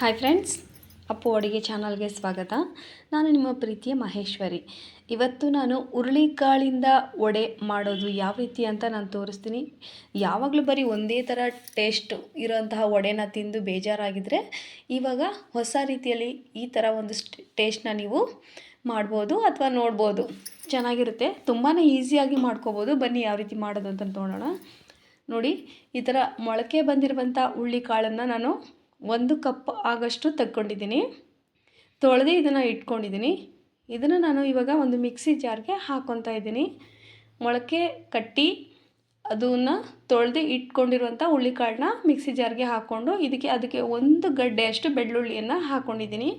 Hi friends Appu ಅಡುಗೆ ಚಾನಲ್ಗೆ ಸ್ವಾಗತ. ನಾನು ನಿಮ್ಮ ಪ್ರೀತಿಯ ಮಹೇಶ್ವರಿ. ಇವತ್ತು ನಾನು ಹುರುಳಿಕಾಳಿಂದ ವಡೆ ಮಾಡೋದು ಯಾವ ರೀತಿ ಅಂತ ನಾನು ತೋರಿಸ್ತೀನಿ. ಯಾವಾಗಲೂ ಬರೀ ಒಂದೇ ಥರ ಟೇಸ್ಟ್ ಇರೋಂತಹ ವಡೆನ ತಿಂದು ಬೇಜಾರಾಗಿದ್ದರೆ ಇವಾಗ ಹೊಸ ರೀತಿಯಲ್ಲಿ ಈ ಥರ ಒಂದು ಟೇಸ್ಟ್ನ ನೀವು ಮಾಡ್ಬೋದು ಅಥವಾ ನೋಡ್ಬೋದು. ಚೆನ್ನಾಗಿರುತ್ತೆ. ತುಂಬಾ ಈಸಿಯಾಗಿ ಮಾಡ್ಕೋಬೋದು. ಬನ್ನಿ ಯಾವ ರೀತಿ ಮಾಡೋದು ಅಂತ ನೋಡೋಣ. ನೋಡಿ, ಈ ಥರ ಮೊಳಕೆ ಬಂದಿರುವಂಥ ಹುಳ್ಳಿಕಾಳನ್ನು ನಾನು ಒಂದು ಕಪ್ ಆಗಷ್ಟು ತಗೊಂಡಿದ್ದೀನಿ ತೊಳೆದು ಇದನ್ನು ಇಟ್ಕೊಂಡಿದ್ದೀನಿ. ಇದನ್ನು ನಾನು ಇವಾಗ ಒಂದು ಮಿಕ್ಸಿ ಜಾರ್ಗೆ ಹಾಕ್ಕೊತಾ ಇದ್ದೀನಿ. ಮೊಳಕೆ ಕಟ್ಟಿ ಅದನ್ನು ತೊಳೆದು ಇಟ್ಕೊಂಡಿರುವಂಥ ಹುಳ್ಳಿಕಾಳನ್ನ ಮಿಕ್ಸಿ ಜಾರ್ಗೆ ಹಾಕ್ಕೊಂಡು ಇದಕ್ಕೆ ಅದಕ್ಕೆ ಒಂದು ಗಡ್ಡೆಯಷ್ಟು ಬೆಳ್ಳುಳ್ಳಿಯನ್ನು ಹಾಕ್ಕೊಂಡಿದ್ದೀನಿ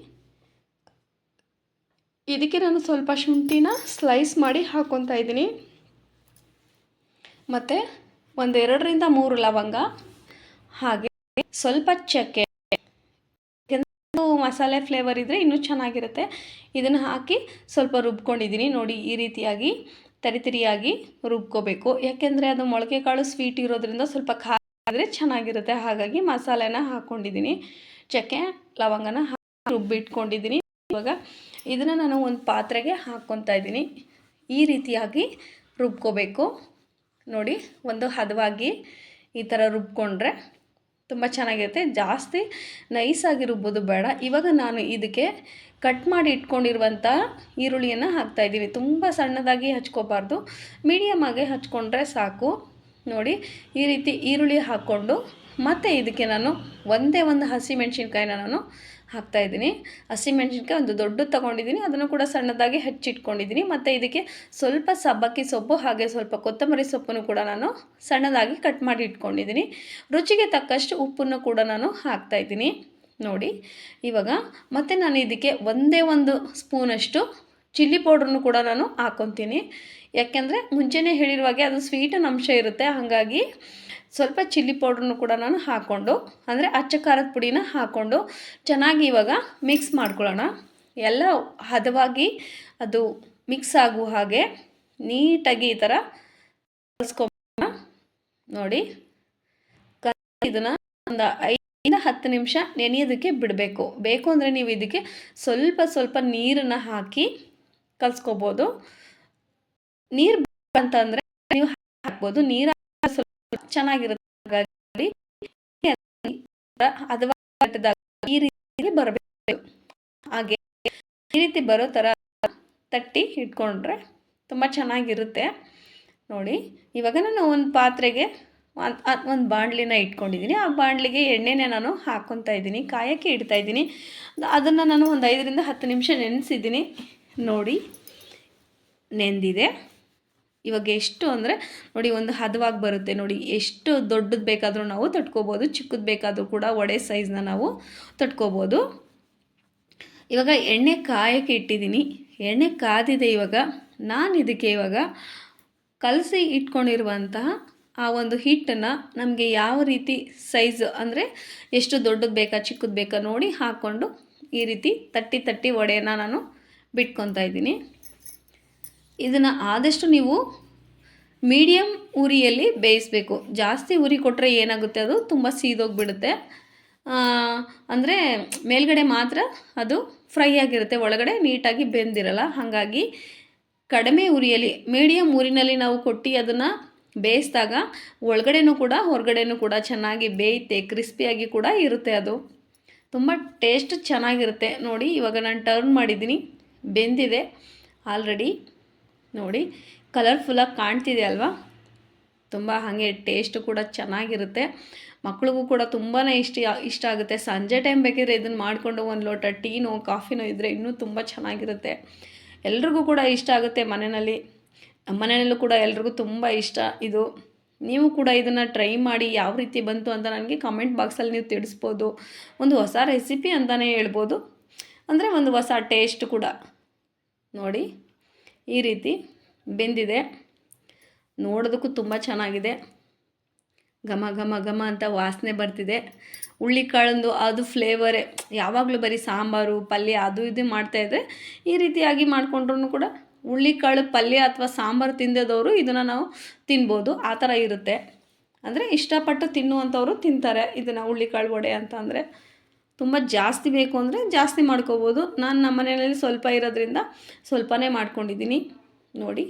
ಇದಕ್ಕೆ ನಾನು ಸ್ವಲ್ಪ ಶುಂಠಿನ ಸ್ಲೈಸ್ ಮಾಡಿ ಹಾಕ್ಕೊತಾ ಇದ್ದೀನಿ. ಮತ್ತು ಒಂದೆರಡರಿಂದ ಮೂರು ಲವಂಗ ಹಾಗೆ ಸ್ವಲ್ಪ ಚಕ್ಕೆ ಮಸಾಲೆ ಫ್ಲೇವರ್ ಇದ್ದರೆ ಇನ್ನೂ ಚೆನ್ನಾಗಿರುತ್ತೆ. ಇದನ್ನು ಹಾಕಿ ಸ್ವಲ್ಪ ರುಬ್ಕೊಂಡಿದ್ದೀನಿ. ನೋಡಿ, ಈ ರೀತಿಯಾಗಿ, ತರಿತರಿಯಾಗಿ ರುಬ್ಕೋಬೇಕು. ಯಾಕೆಂದರೆ ಅದು ಮೊಳಕೆ ಕಾಳು ಸ್ವೀಟ್ ಇರೋದ್ರಿಂದ ಸ್ವಲ್ಪ ಖಾರ ಆದರೆ ಚೆನ್ನಾಗಿರುತ್ತೆ. ಹಾಗಾಗಿ ಮಸಾಲೆನ ಹಾಕ್ಕೊಂಡಿದ್ದೀನಿ ಚಕ್ಕೆ, ಲವಂಗನ ರುಬ್ಬಿಟ್ಕೊಂಡಿದ್ದೀನಿ. ಇವಾಗ ಇದನ್ನು ನಾನು ಒಂದು ಪಾತ್ರೆಗೆ ಹಾಕ್ಕೊತಾ ಇದ್ದೀನಿ. ಈ ರೀತಿಯಾಗಿ ರುಬ್ಕೋಬೇಕು. ನೋಡಿ, ಒಂದು ಹದವಾಗಿ ಈ ಥರ ರುಬ್ಕೊಂಡ್ರೆ ತುಂಬ ಚೆನ್ನಾಗಿರುತ್ತೆ. ಜಾಸ್ತಿ ರುಬ್ಬೋದು ಬೇಡ. ಇವಾಗ ನಾನು ಇದಕ್ಕೆ ಕಟ್ ಮಾಡಿ ಇಟ್ಕೊಂಡಿರುವಂಥ ಈರುಳ್ಳಿಯನ್ನು ಹಾಕ್ತಾಯಿದ್ದೀವಿ ತುಂಬ ಸಣ್ಣದಾಗಿ ಹಚ್ಕೋಬಾರ್ದು. ಮೀಡಿಯಮಾಗಿ ಹಚ್ಕೊಂಡ್ರೆ ಸಾಕು. ನೋಡಿ, ಈ ರೀತಿ ಈರುಳ್ಳಿ ಹಾಕ್ಕೊಂಡು ಮತ್ತು ಇದಕ್ಕೆ ನಾನು ಒಂದೇ ಒಂದು ಹಸಿ ನಾನು ನಾನು ಹಾಕ್ತಾಯಿದ್ದೀನಿ ಹಸಿಮೆಣ್ಸಿನ್ಕಾಯಿ ಒಂದು ದೊಡ್ಡದು ತೊಗೊಂಡಿದ್ದೀನಿ. ಅದನ್ನು ಕೂಡ ಸಣ್ಣದಾಗಿ ಹೆಚ್ಚಿಟ್ಕೊಂಡಿದ್ದೀನಿ. ಮತ್ತು ಇದಕ್ಕೆ ಸ್ವಲ್ಪ ಸಬ್ಬಕ್ಕಿ ಸೊಪ್ಪು ಹಾಗೆ ಸ್ವಲ್ಪ ಕೊತ್ತಂಬರಿ ಸೊಪ್ಪನ್ನು ಕೂಡ ನಾನು ಸಣ್ಣದಾಗಿ ಕಟ್ ಮಾಡಿ ಇಟ್ಕೊಂಡಿದ್ದೀನಿ. ರುಚಿಗೆ ತಕ್ಕಷ್ಟು ಉಪ್ಪನ್ನು ಕೂಡ ನಾನು ಹಾಕ್ತಾಯಿದ್ದೀನಿ ನೋಡಿ, ಇವಾಗ ಮತ್ತು ನಾನು ಇದಕ್ಕೆ ಒಂದೇ ಒಂದು ಸ್ಪೂನಷ್ಟು ಚಿಲ್ಲಿ ಪೌಡ್ರನ್ನು ಕೂಡ ನಾನು ಹಾಕ್ಕೊತೀನಿ ಯಾಕೆಂದರೆ ಮುಂಚೆನೇ ಹೇಳಿರುವಾಗೆ ಅದು ಸ್ವೀಟನ್ ಅಂಶ ಇರುತ್ತೆ. ಹಾಗಾಗಿ ಸ್ವಲ್ಪ ಚಿಲ್ಲಿ ಪೌಡ್ರನ್ನು ಕೂಡ ನಾನು ಹಾಕ್ಕೊಂಡು ಅಂದರೆ ಅಚ್ಚ ಖಾರದ ಪುಡಿನ ಹಾಕ್ಕೊಂಡು ಚೆನ್ನಾಗಿ ಇವಾಗ ಮಿಕ್ಸ್ ಮಾಡ್ಕೊಳ್ಳೋಣ. ಎಲ್ಲ ಹದವಾಗಿ ಅದು ಮಿಕ್ಸ್ ಆಗುವ ಹಾಗೆ ನೀಟಾಗಿ ಈ ಥರ ಕಲಿಸ್ಕೊಂಬೋಣ. ನೋಡಿ ಇದನ್ನು ಒಂದು ಐದರಿಂದ ಹತ್ತು ನಿಮಿಷ ನೆನೆಯೋದಕ್ಕೆ ಬಿಡಬೇಕು. ಬೇಕು ಅಂದರೆ ನೀವು ಇದಕ್ಕೆ ಸ್ವಲ್ಪ ಸ್ವಲ್ಪ ನೀರನ್ನು ಹಾಕಿ ಕಲಿಸ್ಕೋಬೋದು. ನೀರು ಅಂತಂದರೆ ನೀವು ಹಾಕ್ಬೋದು. ನೀರು ಚೆನ್ನಾಗಿರುತ್ತೆ ಅಥವಾ ಈ ರೀತಿ ಬರಬೇಕು. ಹಾಗೆ ಈ ರೀತಿ ಬರೋ ತರ ತಟ್ಟಿ ಇಟ್ಕೊಂಡ್ರೆ ತುಂಬ ಚೆನ್ನಾಗಿರುತ್ತೆ. ನೋಡಿ, ಇವಾಗ ನಾನು ಒಂದು ಪಾತ್ರೆಗೆ ಒಂದು ಬಾಣಲಿನ ಇಟ್ಕೊಂಡಿದ್ದೀನಿ ಆ ಬಾಣಲಿಗೆ ಎಣ್ಣೆನೇ ನಾನು ಹಾಕ್ಕೊತಾ ಇದ್ದೀನಿ ಇಡ್ತಾ ಇದ್ದೀನಿ ಅದನ್ನು ನಾನು ಒಂದು ಐದರಿಂದ ಹತ್ತು ನಿಮಿಷ ನೆನೆಸಿದ್ದೀನಿ ನೋಡಿ, ನೆಂದಿದೆ. ಇವಾಗ ಎಷ್ಟು ಅಂದರೆ, ನೋಡಿ, ಒಂದು ಹದವಾಗಿ ಬರುತ್ತೆ. ನೋಡಿ, ಎಷ್ಟು ದೊಡ್ಡದು ಬೇಕಾದರೂ ನಾವು ತಟ್ಕೋಬೋದು, ಚಿಕ್ಕದು ಬೇಕಾದರೂ ಕೂಡ ಒಡೆ ಸೈಜ್ನ ನಾವು ತಟ್ಕೋಬೋದು. ಇವಾಗ ಎಣ್ಣೆ ಕಾಯಕ್ಕೆ ಇಟ್ಟಿದ್ದೀನಿ. ಎಣ್ಣೆ ಕಾದಿದೆ ಇವಾಗ. ನಾನು ಇದಕ್ಕೆ ಇವಾಗ ಕಲಸಿ ಇಟ್ಕೊಂಡಿರುವಂತಹ ಆ ಒಂದು ಹಿಟ್ಟನ್ನು ನಮಗೆ ಯಾವ ರೀತಿ ಸೈಜ್ ಅಂದರೆ ಎಷ್ಟು ದೊಡ್ಡದು ಬೇಕಾ, ಚಿಕ್ಕದು ಬೇಕಾ ನೋಡಿ ಹಾಕ್ಕೊಂಡು ಈ ರೀತಿ ತಟ್ಟಿ ತಟ್ಟಿ ಒಡೆಯನ್ನು ನಾನು ಬಿಟ್ಕೊತಾ ಇದ್ದೀನಿ. ಇದನ್ನು ಆದಷ್ಟು ನೀವು ಮೀಡಿಯಮ್ ಉರಿಯಲ್ಲಿ ಬೇಯಿಸಬೇಕು. ಜಾಸ್ತಿ ಉರಿ ಕೊಟ್ಟರೆ ಏನಾಗುತ್ತೆ? ಅದು ತುಂಬ ಸೀದೋಗಿಬಿಡುತ್ತೆ. ಅಂದರೆ ಮೇಲ್ಗಡೆ ಮಾತ್ರ ಅದು ಫ್ರೈ ಆಗಿರುತ್ತೆ. ಒಳಗಡೆ ನೀಟಾಗಿ ಬೆಂದಿರಲ್ಲ. ಹಾಗಾಗಿ ಕಡಿಮೆ ಉರಿಯಲ್ಲಿ ಮೀಡಿಯಮ್ ಉರಿನಲ್ಲಿ ನಾವು ಕೊಟ್ಟು ಅದನ್ನು ಬೇಯಿಸಿದಾಗ ಒಳಗಡೆನೂ ಕೂಡ, ಹೊರಗಡೆನೂ ಕೂಡ ಚೆನ್ನಾಗಿ ಬೇಯುತ್ತೆ. ಕ್ರಿಸ್ಪಿಯಾಗಿ ಕೂಡ ಇರುತ್ತೆ ಅದು. ತುಂಬ ಟೇಸ್ಟ್ ಚೆನ್ನಾಗಿರುತ್ತೆ ನೋಡಿ. ಇವಾಗ ನಾನು ಟರ್ನ್ ಮಾಡಿದ್ದೀನಿ. ಬೆಂದಿದೆ. ಆಲ್ರೆಡಿ ನೋಡಿ, ಕಲರ್ಫುಲ್ಲಾಗಿ ಕಾಣ್ತಿದೆ ಅಲ್ವಾ? ತುಂಬ ಹಾಗೆ ಟೇಸ್ಟು ಕೂಡ ಚೆನ್ನಾಗಿರುತ್ತೆ. ಮಕ್ಳಿಗೂ ಕೂಡ ತುಂಬಾ ಇಷ್ಟ ಇಷ್ಟ ಆಗುತ್ತೆ. ಸಂಜೆ ಟೈಮ್ ಬೇಕಿದ್ರೆ ಇದನ್ನು ಮಾಡಿಕೊಂಡು ಒಂದು ಲೋಟ ಟೀನೋ, ಕಾಫಿನೋ ಇದ್ದರೆ ಇನ್ನೂ ತುಂಬ ಚೆನ್ನಾಗಿರುತ್ತೆ. ಎಲ್ರಿಗೂ ಕೂಡ ಇಷ್ಟ ಆಗುತ್ತೆ ಮನೆಯಲ್ಲಿ. ಮನೆಯಲ್ಲೂ ಕೂಡ ಎಲ್ರಿಗೂ ತುಂಬ ಇಷ್ಟ ಇದು. ನೀವು ಕೂಡ ಇದನ್ನು ಟ್ರೈ ಮಾಡಿ, ಯಾವ ರೀತಿ ಬಂತು ಅಂತ ನನಗೆ ಕಮೆಂಟ್ ಬಾಕ್ಸಲ್ಲಿ ನೀವು ತಿಳಿಸ್ಬೋದು. ಒಂದು ಹೊಸ ರೆಸಿಪಿ ಅಂತಲೇ ಹೇಳ್ಬೋದು. ಅಂದರೆ ಒಂದು ಹೊಸ ಟೇಸ್ಟ್ ಕೂಡ. ನೋಡಿ, ಈ ರೀತಿ ಬೆಂದಿದೆ. ನೋಡೋದಕ್ಕೂ ತುಂಬ ಚೆನ್ನಾಗಿದೆ. ಘಮ ಘಮ ಘಮ ಅಂತ ವಾಸನೆ ಬರ್ತಿದೆ. ಹುಳ್ಳಿಕಾಳಂದು ಅದು ಫ್ಲೇವರೇ ಯಾವಾಗಲೂ ಬರೀ ಸಾಂಬಾರು, ಪಲ್ಯ ಅದು ಇದು ಮಾಡ್ತಾಯಿದ್ರೆ ಈ ರೀತಿಯಾಗಿ ಮಾಡಿಕೊಂಡ್ರೂ ಕೂಡ ಹುಳ್ಳಿಕಾಳು, ಪಲ್ಯ ಅಥವಾ ಸಾಂಬಾರು ತಿಂದದವರು ಇದನ್ನು ನಾವು ತಿನ್ಬೋದು. ಆ ಥರ ಇರುತ್ತೆ. ಅಂದರೆ ಇಷ್ಟಪಟ್ಟು ತಿನ್ನುವಂಥವ್ರು ತಿಂತಾರೆ ಇದನ್ನು ಹುಳ್ಳಿಕಾಳು ವಡೆ ಅಂತ ಅಂದರೆ. ತುಂಬ ಜಾಸ್ತಿ ಬೇಕು ಅಂದರೆ ಜಾಸ್ತಿ ಮಾಡ್ಕೋಬೋದು. ನಾನು ನಮ್ಮ ಮನೆಯಲ್ಲಿ ಸ್ವಲ್ಪ ಇರೋದ್ರಿಂದ ಸ್ವಲ್ಪನೇ ಮಾಡ್ಕೊಂಡಿದ್ದೀನಿ. ನೋಡಿ,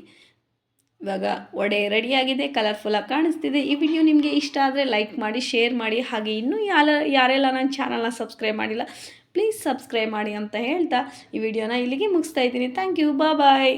ಇವಾಗ ವಡೆ ರೆಡಿಯಾಗಿದೆ ಕಲರ್ಫುಲ್ಲಾಗಿ ಕಾಣಿಸ್ತಿದೆ. ಈ ವಿಡಿಯೋ ನಿಮಗೆ ಇಷ್ಟ ಆದರೆ ಲೈಕ್ ಮಾಡಿ ಶೇರ್ ಮಾಡಿ. ಹಾಗೆ ಇನ್ನೂ ಯಾರ, ಯಾರೆಲ್ಲ ನನ್ನ ಚಾನಲ್ನ ಸಬ್ಸ್ಕ್ರೈಬ್ ಮಾಡಿಲ್ಲ ಪ್ಲೀಸ್ ಸಬ್ಸ್ಕ್ರೈಬ್ ಮಾಡಿ ಅಂತ ಹೇಳ್ತಾ ಈ ವಿಡಿಯೋನ ಇಲ್ಲಿಗೆ ಮುಗಿಸ್ತಾ ಇದ್ದೀನಿ. Thank you bye